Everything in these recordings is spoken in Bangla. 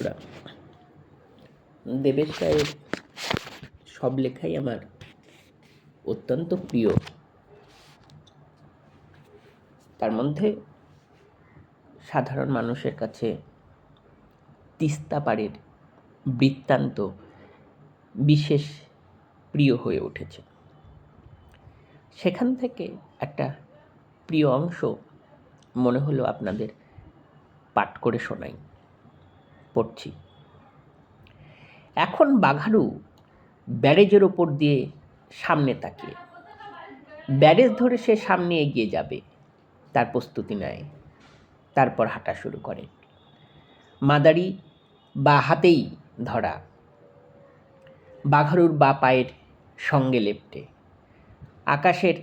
বন্ধুরা দেবেশ রায়ের সব লেখাই আমার অত্যন্ত প্রিয়। তার মধ্যে সাধারণ মানুষের কাছে তিস্তা পাড়ের বৃত্তান্ত বিশেষ প্রিয় হয়ে উঠেছে। সেখান থেকে একটা প্রিয় অংশ মনে হলো আপনাদের পাঠ করে শোনাই। পড়ছি। এখন বাঘারু ব্যারেজের ওপর দিয়ে সামনে তাকিয়ে। ব্যারেজ ধরে সে সামনে এগিয়ে যাবে, তার প্রস্তুতি নেয়। তারপর হাঁটা শুরু করে। মাদারি বা হাতেই ধরা। বাঘারুর বা পায়ের সঙ্গে লেপটে। আকাশের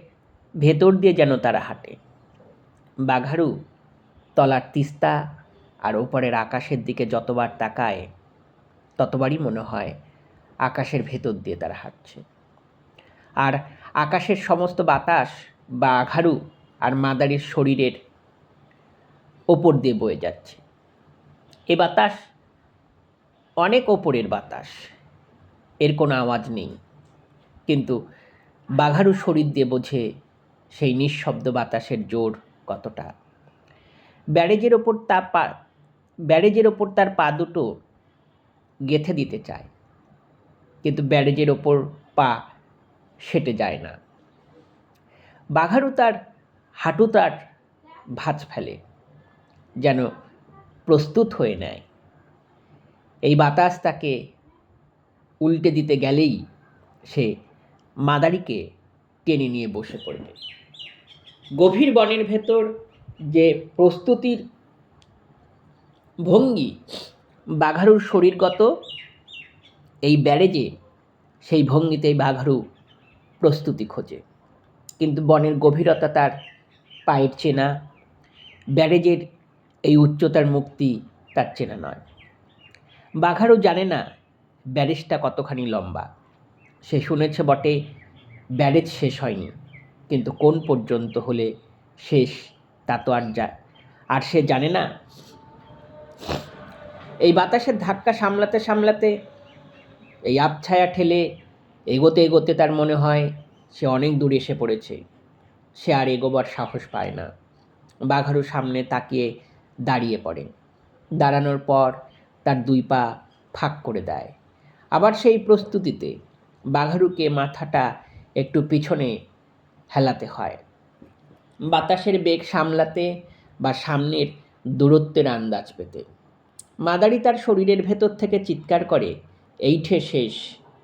ভেতর দিয়ে যেন তারা হাঁটে। বাঘারু তলার তিস্তা আর ওপরের আকাশের দিকে যতবার তাকায়, ততবারই মনে হয় আকাশের ভেতর দিয়ে তারা হাঁটছে। আর আকাশের সমস্ত বাতাস বা আঘারু আর মাদারির শরীরের ওপর দিয়ে বয়ে যাচ্ছে। এ বাতাস অনেক ওপরের বাতাস, এর কোনো আওয়াজ নেই। কিন্তু বাঘারু শরীর দিয়ে বোঝে সেই নিঃশব্দ বাতাসের জোর কতটা। ব্যারেজের ওপর তা পা ব্যারেজের ওপর তার পা দুটো গেথে দিতে চায়। কিন্তু ব্যারেজের ওপর পা সেটে যায় না। বাঘারু তার হাঁটু তার ভাঁজ ফেলে, যেন প্রস্তুত হয়ে নেয়। এই বাতাস তাকে উল্টে দিতে গেলেই সে মাদারিকে টেনে নিয়ে বসে পড়বে। গভীর বনের ভেতর যে প্রস্তুতির ভঙ্গি, বাঘারুর শরীরগত এই ব্যারেজে সেই ভঙ্গিতেই বাঘারু প্রস্তুতি খোঁজে। কিন্তু বনের গভীরতা তার পায়ের চেনা, ব্যারেজের এই উচ্চতার মুক্তি তার চেনা নয়। বাঘারু জানে না ব্যারেজটা কতখানি লম্বা। সে শুনেছে বটে, ব্যারেজ শেষ হয়নি, কিন্তু কোন পর্যন্ত হলে শেষ তা তো আর যা আর সে জানে না এই বাতাসের ধাক্কা সামলাতে সামলাতে, এই আবছায়া ঠেলে এগোতে এগোতে তার মনে হয় সে অনেক দূর এসে পড়েছে। সে আর এগোবার সাহস পায় না। বাঘারু সামনে তাকিয়ে দাঁড়িয়ে পড়ে। দাঁড়ানোর পর তার দুই পা ফাঁক করে দেয়। আবার সেই প্রস্তুতিতে বাঘারুকে মাথাটা একটু পিছনে হেলাতে হয়। বাতাসের বেগ সামলাতে বা সামনের দূরত্বের আন্দাজ পেতে। মাদারি তার শরীরের ভেতর থেকে চিৎকার করে, এইঠে শেষ,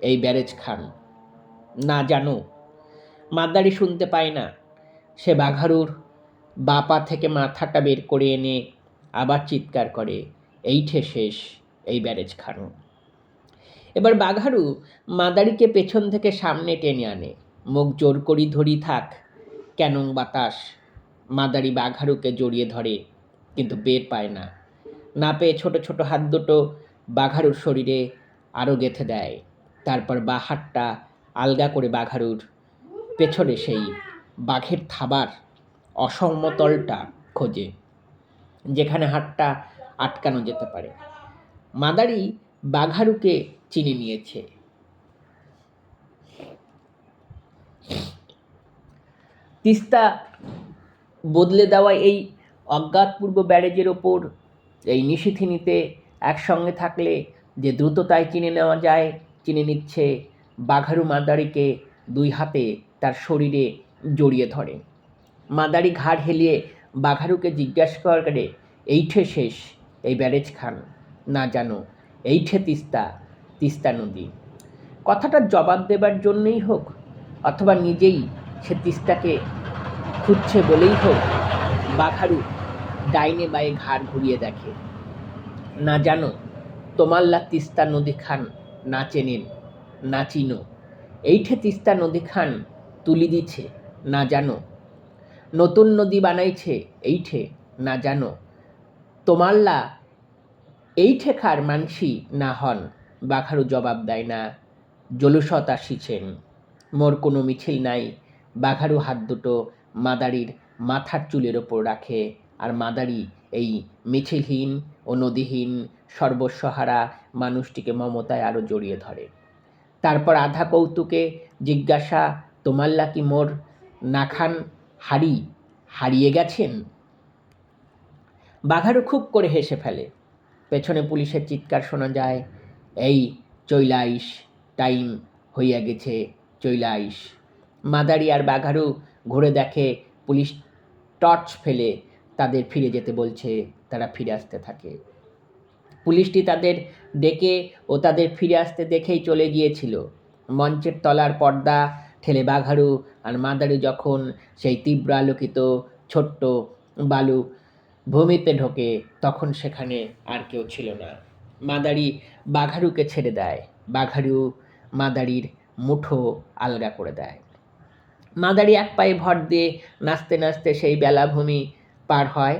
এই ব্যারেজ খান। না জানো, মাদারি শুনতে পায় না। সে বাঘারুর বাপা থেকে মাথাটা বের করে এনে আবার চিৎকার করে, এইঠে শেষ, এই ব্যারেজ খান। এবার বাঘারু মাদারিকে পেছন থেকে সামনে টেনে আনে। মুখ জোর করি ধরি থাক কেন বাতাস। মাদারি বাঘারুকে জড়িয়ে ধরে, কিন্তু বের পায় না। না পেয়ে ছোট ছোট হাত দুটো বাঘারুর শরীরে আরও গেঁথে দেয়। তারপর বা হাতটা আলগা করে বাঘারুর পেছনে সেই বাঘের থাবার অসমতলটা খোঁজে, যেখানে হাতটা আটকানো যেতে পারে। মাদারি বাঘারুকে চিনে নিয়েছে। তিস্তা বদলে দেওয়া এই অজ্ঞাতপূর্ব ব্যারেজের ওপর এই নিশিথিনিতে একসঙ্গে থাকলে যে দ্রুততায় চিনে নেওয়া যায় চিনে নিচ্ছে বাঘারু মাদারিকে দুই হাতে তার শরীরে জড়িয়ে ধরে। মাদারি ঘাড় হেলিয়ে বাঘারুকে জিজ্ঞাসা করে এইঠে শেষ, এই ব্যারেজ খান, না জানো, এইঠে তিস্তা তিস্তা নদী। কথাটার জবাব দেবার জন্যই হোক, অথবা নিজেই সে তিস্তাকে খুঁজছে বলেই হোক, বাঘারু ডাইনে বায়ে ঘাড় ঘুরিয়ে দেখে। না জানো তোমাল্লা তিস্তা নদী খান, না চেনেন, না চিনো। এইঠে তিস্তা নদী খান তুলি দিছে, না জানো। নতুন নদী বানাইছে, এইঠে, না জানো। তোমাল্লা এইঠে খার মানসি না হন বাঘারু জবাব দেয় না। জলুসত আসিছেন, মোর কোনো মিছিল নাই। বাঘারু হাত দুটো মাদারির মাথার চুলের ওপর রাখে। আর মাদারি, এই মিছিলহীন ও নদীহীন সর্বস্বহারা মানুষটিকে মমতায় আরও জড়িয়ে ধরে। তারপর আধা কৌতুকে জিজ্ঞাসা তোমাল্লা কি মোর নাখান হারি হারিয়ে গেছেন? বাঘারু খুব করে হেসে ফেলে। পেছনে পুলিশের চিৎকার শোনা যায়, এই চৈলাইশ, টাইম হইয়া গেছে চৈলাইশ। মাদারি আর বাঘারু ঘুরে দেখে, পুলিশ টর্চ ফেলে তাদের ফিরে যেতে বলছে, তারা ফিরে আসতে থাকে। পুলিশটি তাদের ডেকে ও তাদের ফিরে আসতে দেখেই চলে গিয়েছিল। মঞ্চের তলার পর্দা ঠেলে বাঘারু আর মাদারি যখন সেই তীব্র আলোকিত ছোট্ট বালু ভূমিতে ঢোকে, তখন সেখানে আর কেউ ছিল না। মাদারি বাঘারুকে ছেড়ে দেয়। বাঘারু মাদারির মুঠো আলগা করে দেয়। মাদারি এক পায়ে ভর দিয়ে নাচতে নাচতে সেই বেলাভূমি পার হয়।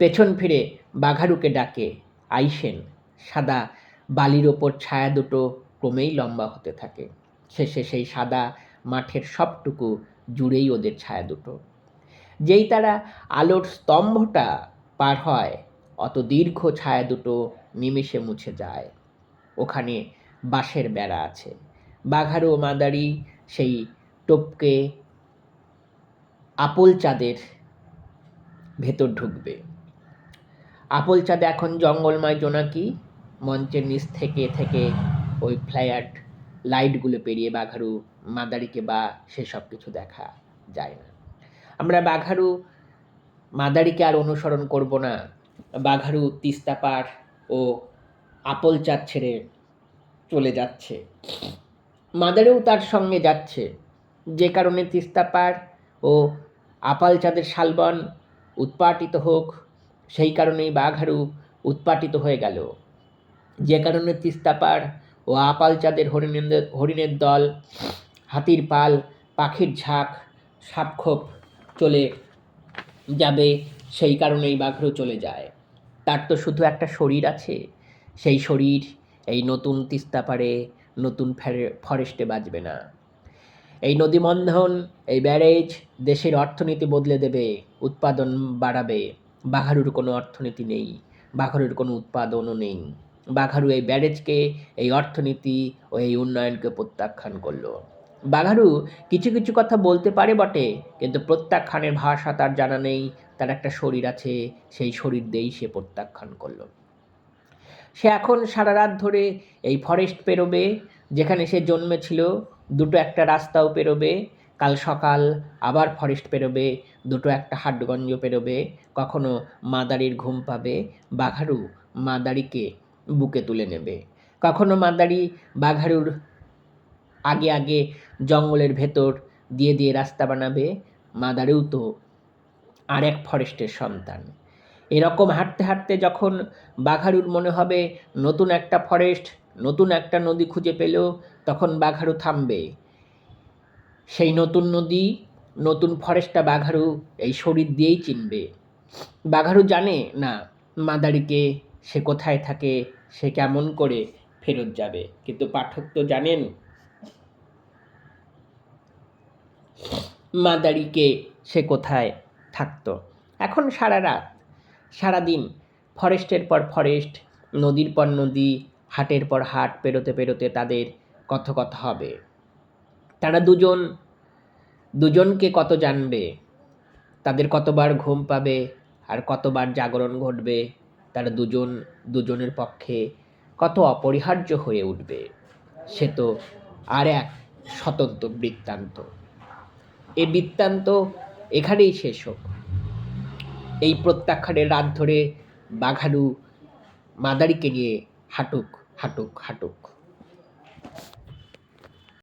পেছন ফিরে বাঘারুকে ডাকে, আইসেন। সাদা বালির ওপর ছায়া দুটো ক্রমেই লম্বা হতে থাকে। শেষে সেই সাদা মাঠের সবটুকু জুড়েই ওদের ছায়া দুটো। যেই তারা আলোর স্তম্ভটা পার হয়, অত দীর্ঘ ছায়া দুটো নিমিষে মুছে যায়। ওখানে বাঁশের বেড়া আছে। বাঘারু মাদারি সেই টপকে আপল চাঁদের ভেতর ঢুকবে। আপল চাঁদে এখন জঙ্গলময় জোনাকি, মঞ্চের নিচ থেকে থেকে ওই ফ্ল্যাট লাইটগুলো পেরিয়ে বাঘারু, মাদারিকে বা সেসব কিছু দেখা যায় না। আমরা বাঘারু, মাদারিকে আর অনুসরণ করব না। বাঘারু তিস্তা পাড় ও আপল চাঁদ ছেড়ে চলে যাচ্ছে। মাদারেও তার সঙ্গে যাচ্ছে। যে কারণে তিস্তা পাড় ও আপাল চাঁদের শালবন উৎপাটিত হোক, সেই কারণেই বাঘারু উৎপাটিত হয়ে গেল। যে কারণে তিস্তা পাড় ও আপাল চাঁদের হরিণের হরিণের দল, হাতির পাল, পাখির ঝাঁক, সাপখোপ চলে যাবে, সেই কারণেই বাঘরু চলে যায়। তার তো শুধু একটা শরীর আছে, সেই শরীর এই নতুন তিস্তা পাড়ে নতুন ফেরে- ফরেস্টে বাজবে না। এই নদীবন্ধন এই ব্যারেজ দেশের অর্থনীতি বদলে দেবে, উৎপাদন বাড়াবে। বাঘারুর কোনো অর্থনীতি নেই, বাঘারুর কোনো উৎপাদনও নেই। বাঘারু এই ব্যারেজকে, এই অর্থনীতি ও এই উন্নয়নকে প্রত্যাখ্যান করল। বাঘারু কিছু কিছু কথা বলতে পারে বটে, কিন্তু প্রত্যাখ্যানের ভাষা তার জানা নেই, তার একটা শরীর আছে, সেই শরীর দিয়েই সে প্রত্যাখ্যান করল। সে এখন সারা রাত ধরে এই ফরেস্ট পেরোবে, যেখানে সে জন্মেছিল দুটো একটা রাস্তাও পেরোবে, কাল সকাল আবার ফরেস্ট পেরোবে, দুটো একটা হাটগঞ্জ পেরোবে, কখনো মাদারির ঘুম পাবে, বাঘারু মাদারিকে বুকে তুলে নেবে। কখনো মাদারি বাঘারুর আগে আগে জঙ্গলের ভেতর দিয়ে দিয়ে রাস্তা বানাবে, মাদারিও তো আর এক ফরেস্টের সন্তান। এরকম হাঁটতে হাঁটতে যখন বাঘারুর মনে হবে, নতুন একটা ফরেস্ট নতুন একটা নদী খুঁজে পেল তখন বাঘারু থামবে। সেই নতুন নদী, নতুন ফরেস্টটা বাঘারু এই শরীর দিয়েই চিনবে। বাঘারু জানে, না, মাদারিকে সে কোথায় থাকে, সে কেমন করে ফেরত যাবে? কিন্তু পাঠক তো জানেন, মাদারিকে সে কোথায় থাকতো। এখন সারা রাত, সারাদিন ফরেস্টের পর ফরেস্ট, নদীর পর নদী হাটের পর হাট, পেরোতে পেরোতে তাদের কথকথা হবে। তারা দুজন, দুজনকে কত জানবে? তাদের কতবার ঘুম পাবে? আর কতবার জাগরণ ঘটবে? তারা দুজন, দুজনের পক্ষে কত অপরিহার্য হয়ে উঠবে? সে তো আর এক স্বতন্ত্র বৃত্তান্ত। এ বৃত্তান্ত এখানেই শেষ হোক। এই প্রত্যাখ্যানের রাত ধরে বাঘালু মাদারিকে নিয়ে হাঁটুক। হাঁটুক হাঁটুক